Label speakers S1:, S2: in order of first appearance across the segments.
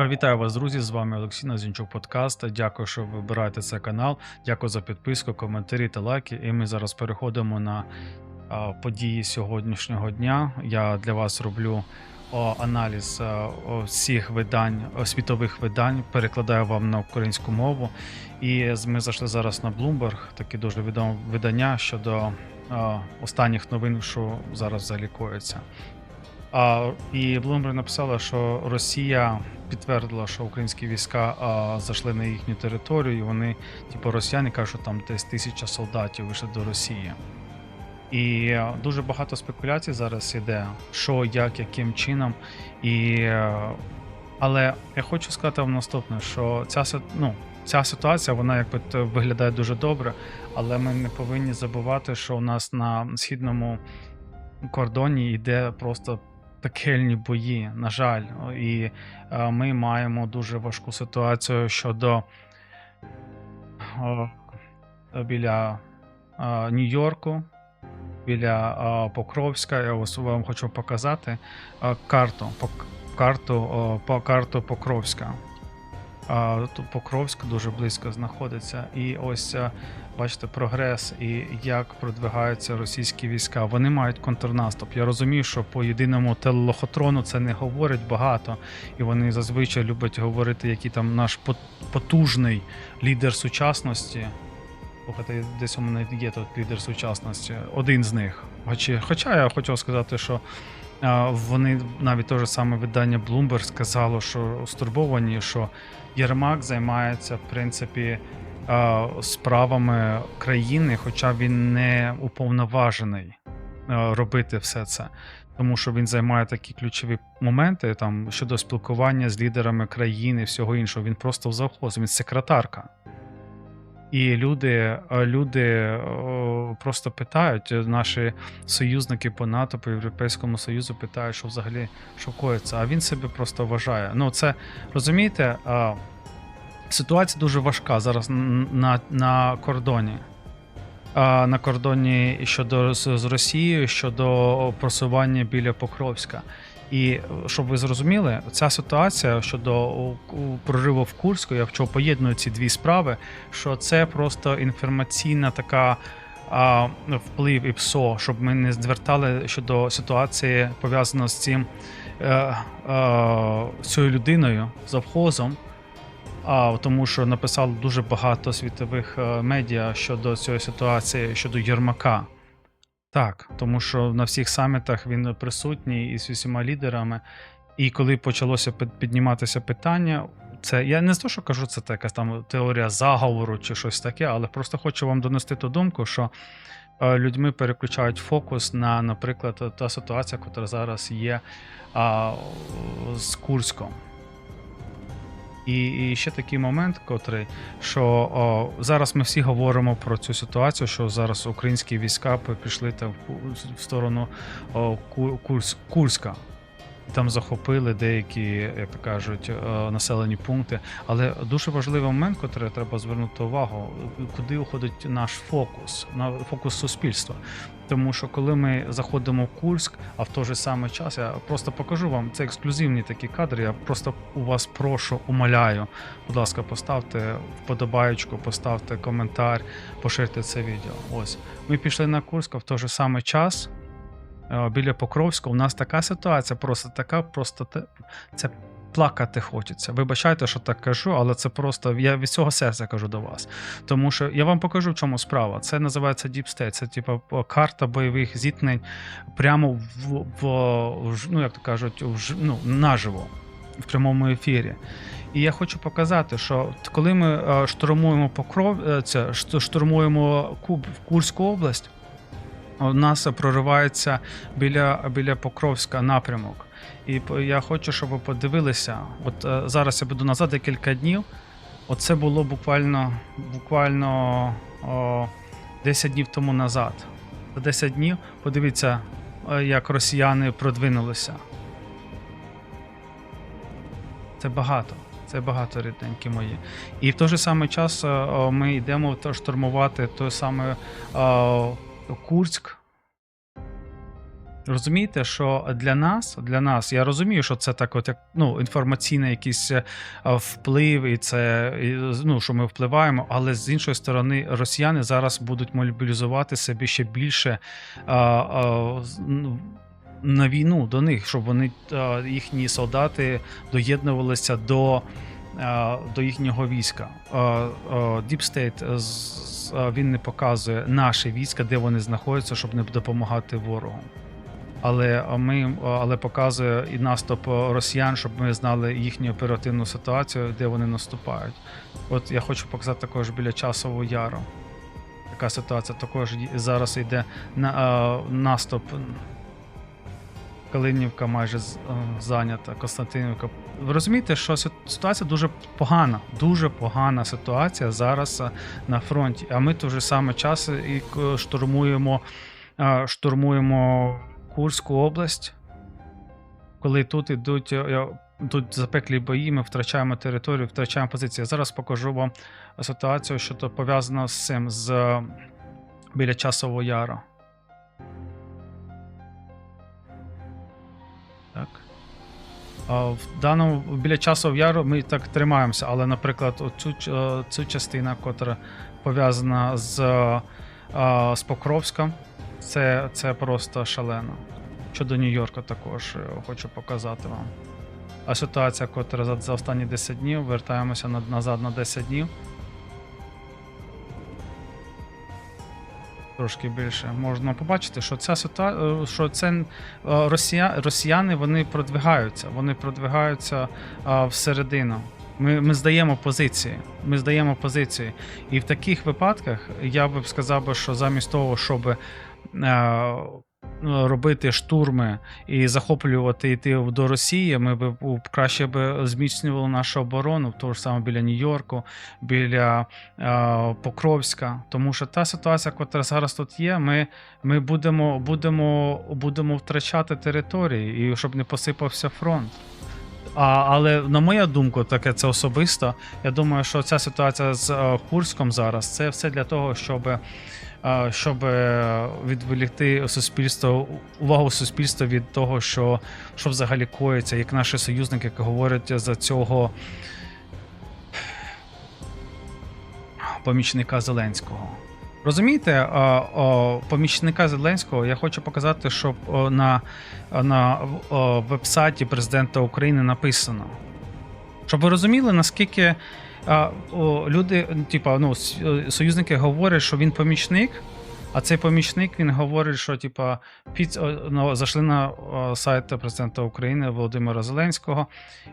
S1: Е, Вітаю вас, друзі! З вами Олексій Назінчук Подкаст. Дякую, що ви вибираєте цей канал. Дякую за підписку, коментарі та лайки. І ми зараз переходимо на події сьогоднішнього дня. Я для вас роблю аналіз всіх видань, світових видань, перекладаю вам на українську мову. І ми зайшли зараз на Bloomberg, таке дуже відоме видання щодо останніх новин, що зараз взагалі коїться. А, і Bloomberg написала, що Росія підтвердила, що українські війська а, зайшли на їхню територію, і вони, типу, росіяни кажуть, що там десь тисяча солдатів вийшли до Росії. І дуже багато спекуляцій зараз іде, що, як, яким чином. І, але я хочу сказати вам наступне, що ця, ну, ця ситуація вона якби виглядає дуже добре, але ми не повинні забувати, що у нас на східному кордоні йде просто пекельні бої, на жаль. І е, ми маємо дуже важку ситуацію щодо е, біля е, Нью-Йорку, біля Покровська. Я ось вам хочу показати карту. Карту, карту Покровська. Тут Покровськ дуже близько знаходиться. І ось е, бачите прогрес і як продвигаються російські війська. Вони мають контрнаступ. Я розумію, що по єдиному телелохотрону це не говорять багато, і вони зазвичай люблять говорити, який там наш потужний лідер сучасності. Слухайте, десь у мене є тут лідер сучасності, один з них. Хоча, я хочу сказати, що вони навіть те ж саме видання Bloomberg сказало, що стурбовані, що Єрмак займається, в принципі, справами країни, хоча він не уповноважений робити все це. Тому що він займає такі ключові моменти там щодо спілкування з лідерами країни, всього іншого. Він просто в завхозі, він секретарка. І люди, люди просто питають, наші союзники по НАТО, по Європейському Союзу питають, що взагалі шокується. А він себе просто вважає. Ну, це розумієте, ситуація дуже важка зараз на, на кордоні. На кордоні щодо з Росією щодо просування біля Покровська. І е, щоб ви зрозуміли, ця ситуація щодо прориву в Курську, я в поєдную ці дві справи, що це просто інформаційна така а, вплив і ПСО, щоб ми не звертали щодо ситуації пов'язаної з цим е, е, з цією людиною, завхозом. А, тому що написало дуже багато світових е, медіа щодо цієї ситуації, щодо Єрмака. Так, тому що на всіх самітах він присутній із усіма лідерами. І коли почалося під- підніматися питання, це я не з того, що кажу, це та якась там теорія заговору чи щось таке, але просто хочу вам донести ту думку, що е, людьми переключають фокус на, наприклад, та ситуація, яка зараз є а, з Курськом. І, і ще такий момент, котрий, що о, зараз ми всі говоримо про цю ситуацію, що зараз українські війська пі- пішли та в, Ку- в сторону о, Курс, Курська. Там захопили деякі, як кажуть, е, населені пункти. Але дуже важливий момент, котрий треба звернути увагу, куди уходить наш фокус, на фокус суспільства. Тому що коли ми заходимо в Курськ, а в той же самий час я просто покажу вам це ексклюзивні такі кадри. Я просто у вас прошу, умоляю. Будь ласка, поставте вподобаєчку, поставте коментар, поширте це відео. Ось ми пішли на Курськ, а в той же самий час. Е, Біля Покровська у нас така ситуація, просто така, просто це плакати хочеться. Вибачайте, що так кажу, але це просто я від цього серця кажу до вас. Тому що я вам покажу, в чому справа. Це називається Deep State, це типу карта бойових зіткнень прямо в, в, ну як то кажуть, в, ну, наживо, в прямому ефірі. І я хочу показати, що коли ми е, штурмуємо Покров, е, це штурмуємо Куб в Курську область, у нас проривається біля, біля Покровська напрямок. І я хочу, щоб ви подивилися. От е, зараз я буду назад декілька днів. Оце було буквально, буквально о, 10 днів тому назад. За 10 днів подивіться, е, як росіяни продвинулися. Це багато. Це багато рідненькі мої. І в той же самий час е, ми йдемо штурмувати той самий Курськ. Розумієте, що для нас, для нас, я розумію, що це так, от як ну, інформаційний якийсь е, вплив, і це ну, що ми впливаємо, але з іншої сторони, росіяни зараз будуть мобілізувати себе ще більше а, а, ну, на війну до них, щоб вони а, їхні солдати доєднувалися до. До їхнього війська. А, а, він не показує наші війська, де вони знаходяться, щоб не допомагати ворогу але ми але показує і наступ росіян, щоб ми знали їхню оперативну ситуацію, де вони наступають. От я хочу показати також біля часового яру. Така ситуація також зараз йде на а, наступ. Калинівка майже зайнята, Константинівка. Ви розумієте, що ситуація дуже погана, дуже погана ситуація зараз на фронті. А ми в той самий час і штурмуємо, штурмуємо Курську область, коли тут ідуть е, тут запеклі бої, ми втрачаємо територію, втрачаємо позиції. Зараз покажу вам ситуацію, що то пов'язано з цим, з е, біля часового яру. Так. В даному біля часу яру ми так тримаємося, але, наприклад, оцю, е, цю частину, яка пов'язана з, е, з Покровськом, це, це просто шалено. Щодо Нью-Йорка також е, хочу показати вам. А ситуація, котра за, за останні 10 днів, вертаємося назад на 10 днів. Трошки більше можна побачити, що ця ситуація, що це е, росія, росіяни вони продвигаються, вони продвигаються а, всередину. Ми, ми здаємо позиції. Ми здаємо позиції. І в таких випадках я би сказав, би, що замість того, щоб е, ну, робити штурми і захоплювати йти до Росії, ми б краще б зміцнювали нашу оборону, тому ж саме біля Нью-Йорку, біля е, Покровська. Тому що та ситуація, яка зараз тут є, ми, ми будемо, будемо, будемо втрачати території, і щоб не посипався фронт. А, але на мою думку, таке це особисто. Я думаю, що ця ситуація з е, Курськом зараз це все для того, щоб, щоб е, відволікти суспільство, увагу суспільства від того, що, що взагалі коїться, як наші союзники говорять за цього помічника Зеленського. Розумієте, помічника Зеленського я хочу показати, щоб на, на вебсайті президента України написано. Щоб ви розуміли, наскільки а, о, люди, типа, ну, е, союзники говорять, що він помічник, а цей помічник він говорить, що типа під, ну, зайшли на сайт президента України Володимира Зеленського,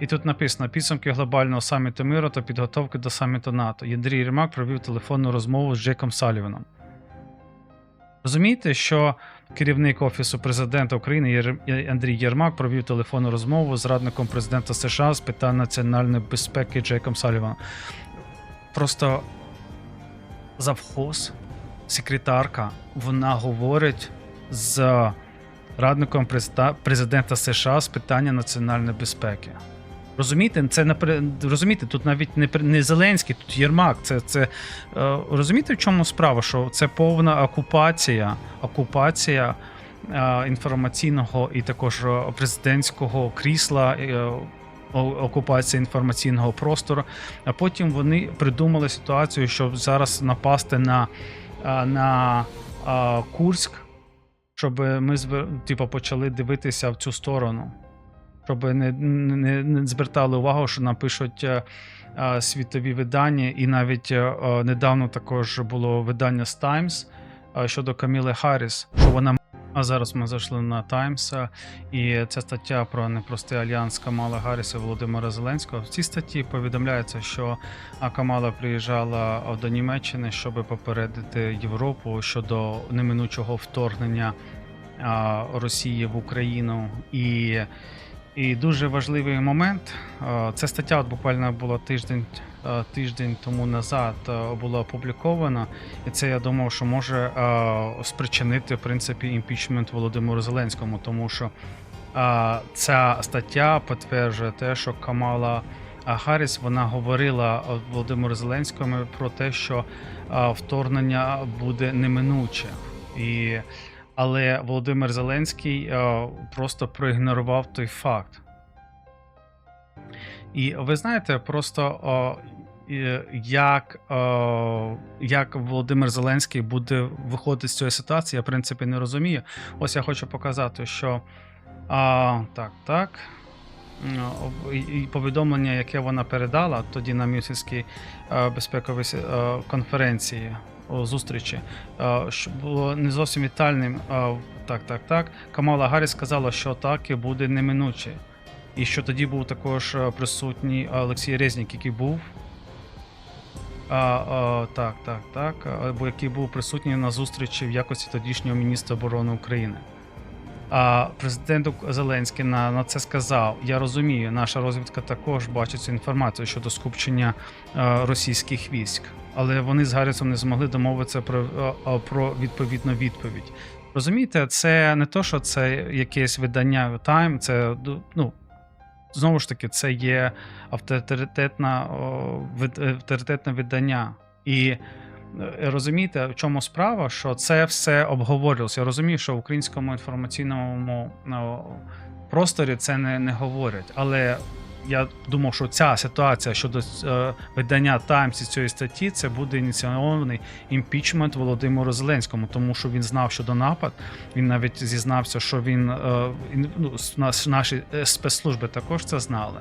S1: і тут написано підсумки глобального саміту миру та підготовки до саміту НАТО. Андрій Єрмак провів телефонну розмову з Джеком Саліваном. Розумієте, що керівник Офісу президента України Андрій Єрмак провів телефонну розмову з радником президента США з питань національної безпеки Джеком Саліваном. Просто завхоз, секретарка, вона говорить з радником президента США з питання національної безпеки. Розумієте, це розумієте, тут навіть не, не Зеленський, тут Єрмак. Це, це, е, розумієте, в чому справа? Що це повна окупація, окупація е, інформаційного і також е, президентського крісла. Окупація інформаційного простору, а потім вони придумали ситуацію, щоб зараз напасти на, на Курськ, щоб ми типу, почали дивитися в цю сторону щоб не, не, не звертали увагу, що нам пишуть е, е, світові видання, і навіть е, недавно також було видання з е, щодо Каміли Харріс, що вона а зараз ми зайшли на е, і ця стаття про непростий альянс Камала Гарріса Володимира Зеленського. В цій статті повідомляється, що Камала приїжджала до Німеччини, щоб попередити Європу щодо неминучого вторгнення Росії в Україну і. І дуже важливий момент. е, Ця стаття от буквально була тиждень, е, тиждень тому назад е, була опублікована, і це я думав, що може спричинити в принципі імпічмент Володимиру Зеленському, тому що ця стаття підтверджує те, що Камала Гарріс вона говорила Володимиру Зеленському про те, що вторгнення буде неминуче. І Але Володимир Зеленський е, просто проігнорував той факт. І ви знаєте, просто як, як Володимир Зеленський буде виходити з цієї ситуації, я в принципі не розумію. Ось я хочу показати, що а, так, так. І- повідомлення, яке вона передала тоді на Мюнхенській е, безпековій е, конференції зустрічі, е, що було не зовсім вітальним. Так, так, так. Камала Гарріс сказала, що атаки буде неминуче. І що тоді був також е, присутній Олексій Резнік, який був. А, а, так, так, так. Або який був присутній на зустрічі в якості тодішнього міністра оборони України. Президент Зеленський на, на це сказав. Я розумію, наша розвідка також бачить цю інформацію щодо скупчення е, російських військ, але вони з Гаррісом не змогли домовитися про, е, е, про відповідну відповідь. Розумієте, це не то, що це якесь видання Time, це ну. Знову ж таки, це є авторитетна, о, авторитетне видання. І е, розумієте, в чому справа, що це все обговорювалося. Я розумію, що в українському інформаційному ну, просторі це не, не говорять. Але я думав, що ця ситуація щодо е, видання Times і цієї статті це буде ініційований імпічмент Володимиру Зеленському, тому що він знав щодо напад. Він навіть зізнався, що він е, ну, наші е, спецслужби також це знали.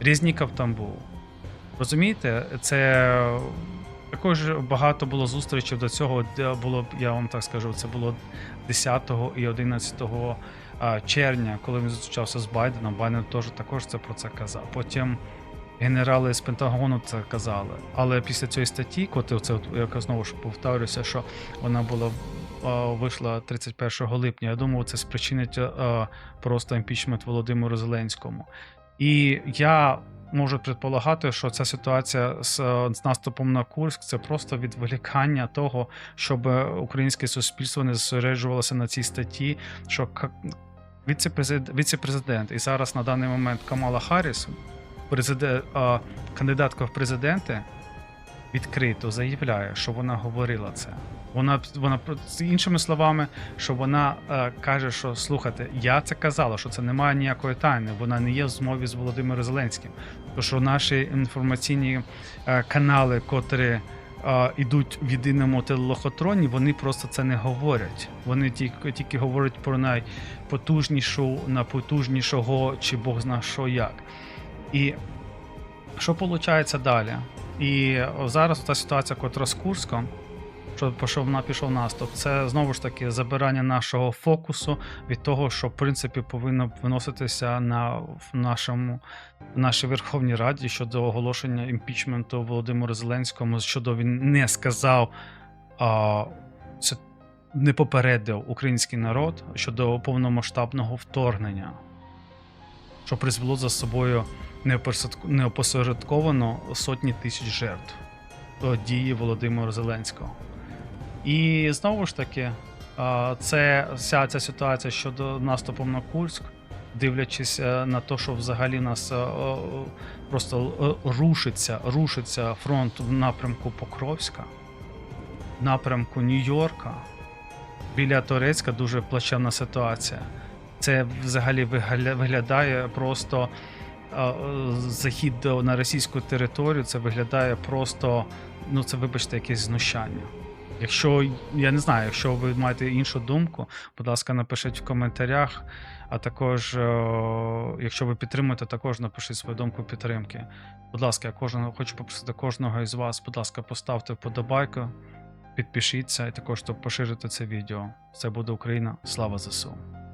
S1: Різніков там був. Розумієте, це також багато було зустрічей до цього. Було, я вам так скажу, це було 10 і 11 червня, коли він зустрічався з Байденом. Байден теж також це про це казав. Потім генерали з Пентагону це казали. Але після цієї статті, коли це я знову ж повторюся, що вона була вийшла 31 липня. Я думаю, це спричинить просто імпічмент Володимиру Зеленському. І я можу предполагати, що ця ситуація з, е, з наступом на Курськ це просто відволікання того, щоб українське суспільство не зосереджувалося на цій статті, що віце-президент, і зараз на даний момент Камала Харріс, президент, кандидатка в президенти, відкрито заявляє, що вона говорила це. Вона вона з іншими словами, що вона е, каже, що слухайте, я це казала, що це немає ніякої тайни. Вона не є в змові з Володимиром Зеленським. То що наші інформаційні е, канали, котрі е, ідуть в єдиному телелохотроні, вони просто це не говорять. Вони тільки, тільки говорять про найпотужнішу, найпотужнішого, чи Бог зна що як. І що виходить далі? І зараз та ситуація, котра з Курском, що пішов на пішов наступ, це знову ж таки забирання нашого фокусу від того, що в принципі повинно виноситися на в нашому в нашій Верховній Раді щодо оголошення імпічменту Володимиру Зеленському, щодо він не сказав, а, це не попередив український народ щодо повномасштабного вторгнення, що призвело за собою неопосередковано сотні тисяч жертв до дії Володимира Зеленського. І знову ж таки, це вся ця ситуація щодо наступу на Курськ, дивлячись е, на те, що взагалі нас е, е, просто рушиться, рушиться фронт в напрямку Покровська, в напрямку Нью-Йорка, біля Торецька дуже плачевна ситуація. Це взагалі виглядає просто захід на російську територію. Це виглядає просто, ну це вибачте, якесь знущання. Якщо я не знаю, якщо ви маєте іншу думку, будь ласка, напишіть в коментарях. А також, е, якщо ви підтримуєте, також напишіть свою думку підтримки. Будь ласка, я кожного хочу попросити кожного із вас, будь ласка, поставте вподобайку, підпишіться і також поширити це відео. Це буде Україна. Слава ЗСУ!